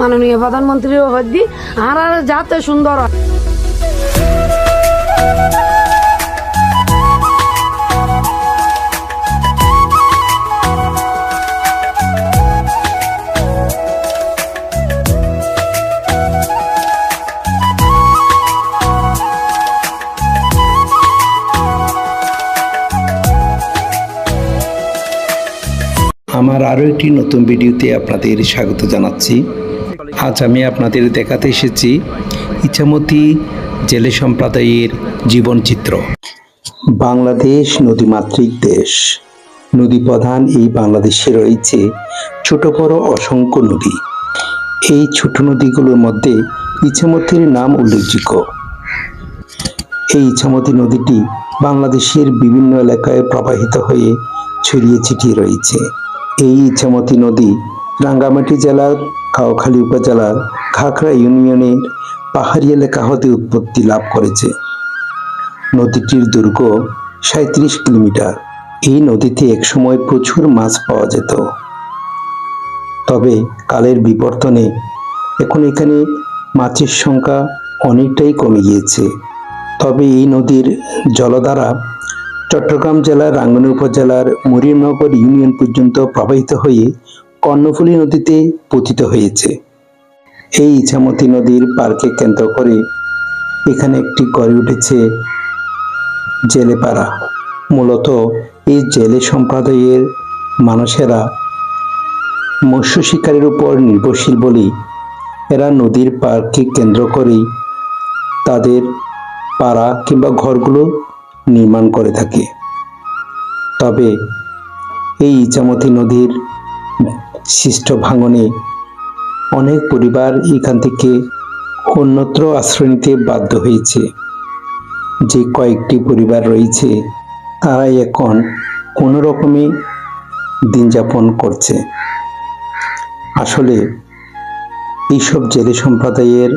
মাননীয় প্রধানমন্ত্রীও হদ্দি আর আর যাতে সুন্দর আমার আরও একটি নতুন ভিডিওতে আপনাদের স্বাগত জানাচ্ছি। আজ আমি আপনাদের দেখাতে এসেছি ইচ্ছামতি জেলে সম্প্রদায়ের জীবনচিত্র। বাংলাদেশ নদীমাতৃক দেশ। নদী প্রধান এই বাংলাদেশে রয়েছে ছোট বড় অসংখ্য নদী। এই ছোট নদীগুলোর মধ্যে ইচ্ছামতির নাম উল্লেখযোগ্য। এই ইছামতি নদীটি বাংলাদেশের বিভিন্ন এলাকায় প্রবাহিত হয়ে ছড়িয়ে ছিটিয়ে রয়েছে। এই ইছামতি নদী রাঙ্গামাটি জেলার কাউখালী উপজেলার খাকড়া ইউনিয়নের পাহাড়ি এলাকা হতে উৎপত্তি লাভ করেছে। নদীটির দুর্গ সাঁত্রিশ কিলোমিটার। এই নদীতে একসময় প্রচুর মাছ পাওয়া যেত। তবে কালের বিবর্তনে এখন এখানে মাছের সংখ্যা অনেকটাই কমে গিয়েছে। তবে এই নদীর জলধারা চট্টগ্রাম জেলার রাঙ্গুনি উপজেলার মরিয়মনগর ইউনিয়ন পর্যন্ত প্রবাহিত হয়ে কর্ণফুলী নদীতে পতিত হয়েছে। এই ইছামতি নদীর পার্কে কেন্দ্র করে এখানে একটি গড়ে উঠেছে জেলেপাড়া। মূলত এই জেলে সম্প্রদায়ের মানুষেরা মৎস্য শিকারের উপর নির্ভরশীল বলেই এরা নদীর পার্ককে কেন্দ্র করেই তাদের পাড়া কিংবা ঘরগুলো নির্মাণ করে থাকে। তবে এই ইচামতি নদীর সৃষ্ট ভাঙনে অনেক পরিবার এখান থেকে অন্যত্র আশ্রয় নিতে বাধ্য হয়েছে। যে কয়েকটি পরিবার রয়েছে, তারাই এখন কোনো রকমে দিন যাপন করছে। আসলে এইসব জেলে সম্প্রদায়ের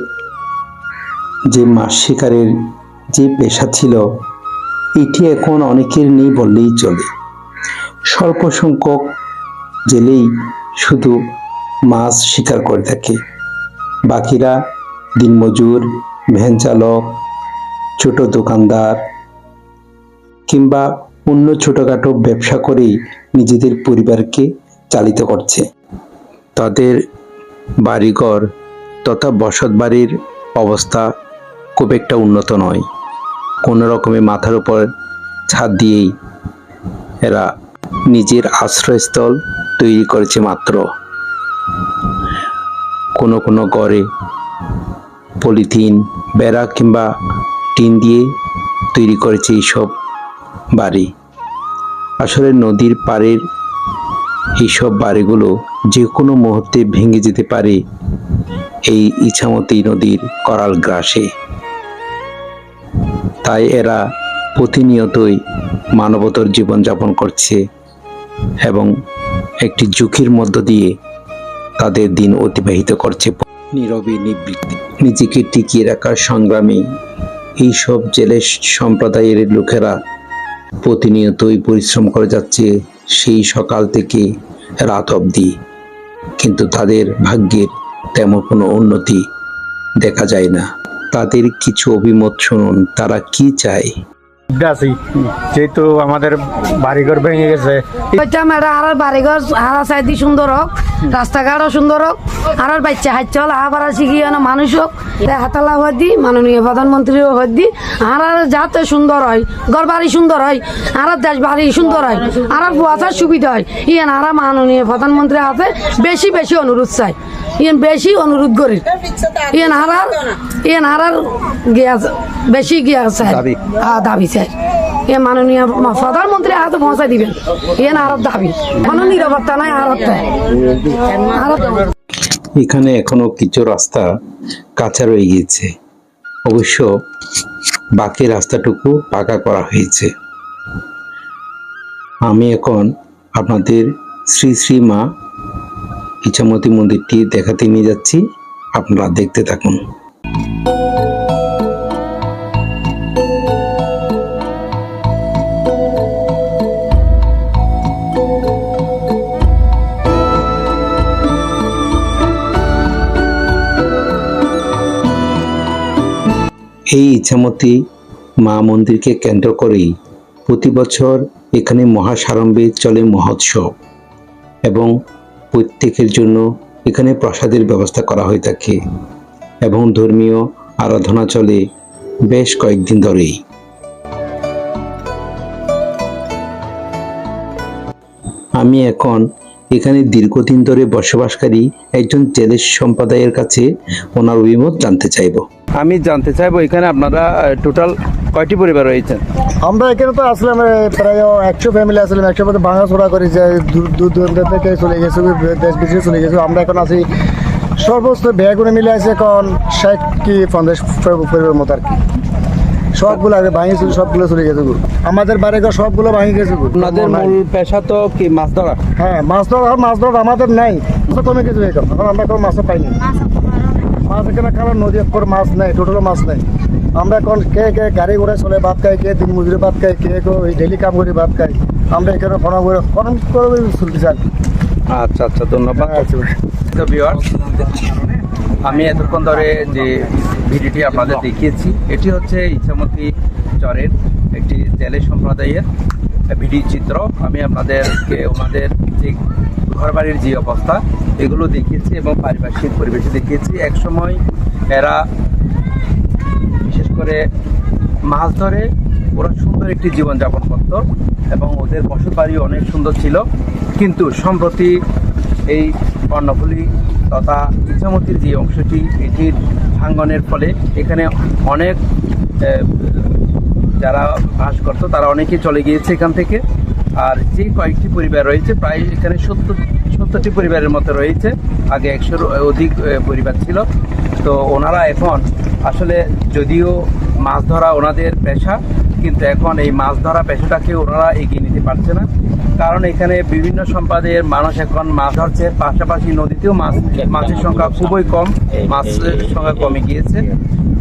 যে মাছ শিকারের যে পেশা ছিল, এটি এখন অনেকের নেই বললেই চলে। স্বল্প সংখ্যক জেলেই শুধু মাছ শিকার করে থাকে। বাকিরা দিনমজুর ভ্যান চালক ছোট দোকানদার কিংবা অন্য ছোটোখাটো ব্যবসা করেই নিজেদের পরিবারকে চালিত করছে। তাদের বাড়িঘর তথা বসত বাড়ির অবস্থা খুব একটা উন্নত নয়। কোনো রকমে মাথার উপর ছাদ দিয়েই এরা নিজের আশ্রয়স্থল তৈরি করেছে মাত্র। কোনো কোনো ঘরে পলিথিন, বেড়া কিংবা টিন দিয়ে তৈরি করেছে এইসব বাড়ি। আসলে নদীর পাড়ের এইসব বাড়িগুলো যে কোনো মুহূর্তে ভেঙে যেতে পারে এই ইছামতি নদীর করাল গ্রাসে। তাই এরা প্রতিনিয়তই মানবতর জীবনযাপন করছে এবং একটি ঝুঁকির মধ্য দিয়ে তাদের দিন অতিবাহিত করছে। নীরবে নিবৃত্তি নিজেকে টিকিয়ে রাখার সংগ্রামে এইসব জেলে সম্প্রদায়ের লোকেরা প্রতিনিয়তই পরিশ্রম করে যাচ্ছে সেই সকাল থেকে রাত অবধি। কিন্তু তাদের ভাগ্যের তেমন কোনো উন্নতি দেখা যায় না। তাদের কিছু অভিমত শুনুন, তারা কি চায়? আছি। যেহেতু আমাদের বাড়িঘর ভেঙে গেছে। বাড়িঘর, হারা সুন্দর হোক, রাস্তাঘাটও সুন্দর হোক আর বাচ্চা হাইচল আবার শিখিয়ে না মানুষ হোক। হাতালা দি, মাননীয় প্রধানমন্ত্রীও হয়ে দি। আর যাতে সুন্দর হয় ঘর বাড়ি সুন্দর হয় আর দেশ বাড়ি সুন্দর হয় আর বুয়াচার সুবিধা হয়। ইয়ান আর মাননীয় প্রধানমন্ত্রী হাতে বেশি বেশি অনুরোধ চাই। ইয়ান বেশি অনুরোধ করি। ইয়ান হারার ইয়ান হারার গিয়া বেশি গিয়া চাই দাবি। হ্যাঁ দাবি চাই এ মাননীয় প্রধানমন্ত্রী হাতে পৌঁছাই দিবেন। ইয়ান আরব দাবি। কোনো নিরাপত্তা নাই আরবতে এখানে এখনও কিছু রাস্তা কাঁচা রয়ে গিয়েছে। অবশ্য বাকি রাস্তাটুকু পাকা করা হয়েছে। আমি এখন আপনাদের শ্রী শ্রী মা ইচ্ছামতি মন্দিরটি দেখাতে নিয়ে যাচ্ছি। আপনারা দেখতে থাকুন। এই ইচ্ছামতি মা মন্দিরকে কেন্দ্র করেই প্রতি বছর এখানে মহাসারম্ভে চলে মহোৎসব এবং প্রত্যেকের জন্য এখানে প্রসাদের ব্যবস্থা করা হয়ে থাকে এবং ধর্মীয় আরাধনা চলে বেশ কয়েকদিন ধরেই। আমি এখন এখানে দীর্ঘদিন ধরে বসবাসকারী একজন জেলে সম্প্রদায়ের কাছে ওনার অভিমত জানতে চাইব। আমি জানতে চাইব এখানে আপনারা টোটাল কয়টি পরিবার রয়েছে? আমরা এখানে তো আসলাম প্রায় একশো ফ্যামিলি আসলাম একশো মধ্যে ভাঙাচোরা করি যে দূর দূর দূরান্ত থেকে চলে গেছে দেশ বিদেশে চলে গেছে। আমরা এখন আছি সর্বোচ্চ ব্যাগুনে মিলে আছে এখন ষাট কি পঞ্চাশ পরিবার মতো আর কি। সবগুলো আগে ভাঙিয়েছিল সবগুলো চলে গেছে গো। আমাদের বাড়িঘর সবগুলো ভাঙি গেছে গো। আপনাদের মূল পেশা তো কি মাছ ধরা? হ্যাঁ মাছ ধরা মাছ ধরা আমাদের নাই। কমে গেছে এখন। আমরা কোনো মাছও পাইনি। মাছ এখানে কারণ নদী মাছ নেই টোটালও মাছ নেই। আমরা এখন কে কে গাড়ি ঘোড়া চলে ভাত খাই কে দিন মজুরি ভাত খাই কে কে ওই ডেলি কাম করে ভাত খাই আমরা এখানে ফোন করে ফোন করে কি। আচ্ছা আচ্ছা ধন্যবাদ আচ্ছা। তো viewers, আমি এতক্ষণ ধরে যে ভিডিওটি আপনাদের দেখিয়েছি এটি হচ্ছে ইচ্ছামতি চরের একটি জেলে সম্প্রদায়ের ভিডিও চিত্র আমি আপনাদেরকে ওনাদের যে ঘরবাড়ির যে অবস্থা এগুলো দেখিয়েছি এবং পারিপার্শ্বিক পরিবেশে দেখিয়েছি একসময় এরা বিশেষ করে মাছ ধরে, ওরা সুন্দর একটি জীবনযাপন করত এবং ওদের বসত বাড়ি অনেক সুন্দর ছিল। কিন্তু সম্প্রতি এই কর্ণফুলী তথা ইচ্ছামতির যে অংশটি, এটির ভাঙ্গনের ফলে এখানে অনেক যারা বাস করতো, তারা অনেকে চলে গিয়েছে এখান থেকে। আর যে কয়েকটি পরিবার রয়েছে, প্রায় এখানে সত্তর সত্তরটি পরিবারের মতো রয়েছে। আগে একশোর অধিক পরিবার ছিল। তো ওনারা এখন আসলে যদিও মাছ ধরা ওনাদের পেশা কিন্তু এখন এই মাছ ধরা পেশাটাকে ওনারা এগিয়ে নিতে পারছে না। কারণ এখানে বিভিন্ন সম্প্রদায়ের মানুষ এখন মাছ ধরছে, পাশাপাশি নদীতেও মাছ, মাছের সংখ্যা খুবই কম, মাছের সংখ্যা কমে গিয়েছে।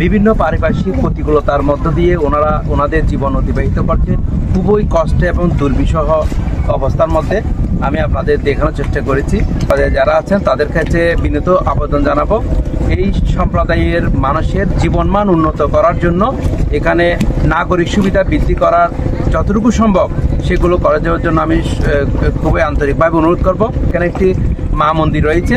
বিভিন্ন পারিপার্শ্বিক প্রতিকূলতার মধ্য দিয়ে ওনারা, ওনাদের জীবন অতিবাহিত করছে। খুবই কষ্টে এবং দুর্বিষহ অবস্থার মধ্যে আমি আপনাদের দেখানোর চেষ্টা করেছি। যারা আছেন, তাদের কাছে বিনীত আবেদন জানাব। এই সম্প্রদায়ের মানুষের জীবনমান উন্নত করার জন্য এখানে নাগরিক সুবিধা বৃদ্ধি করার যতটুকু সম্ভব সেগুলো করে দেওয়ার জন্য আমি খুবই আন্তরিকভাবে অনুরোধ করব। এখানে একটি মা মন্দির রয়েছে,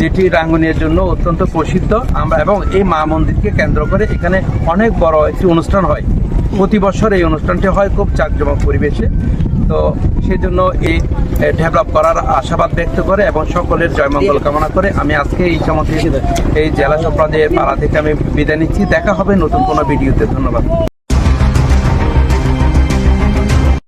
যেটি রাঙ্গুনিয়ার জন্য অত্যন্ত প্রসিদ্ধ। আমরা এবং এই মা মন্দিরকে কেন্দ্র করে এখানে অনেক বড় একটি অনুষ্ঠান হয়। প্রতি বছর এই অনুষ্ঠানটি হয় খুব জাঁকজমক পরিবেশে। তো সেজন্য এই ডেভেলপ করার আশাবাদ ব্যক্ত করে এবং সকলের জয়মঙ্গল কামনা করে আমি আজকে এই চমৎকার এই জেলা সম্প্রদায়ের পাড়া থেকে আমি বিদায় নিচ্ছি। দেখা হবে নতুন কোনো ভিডিওতে। ধন্যবাদ।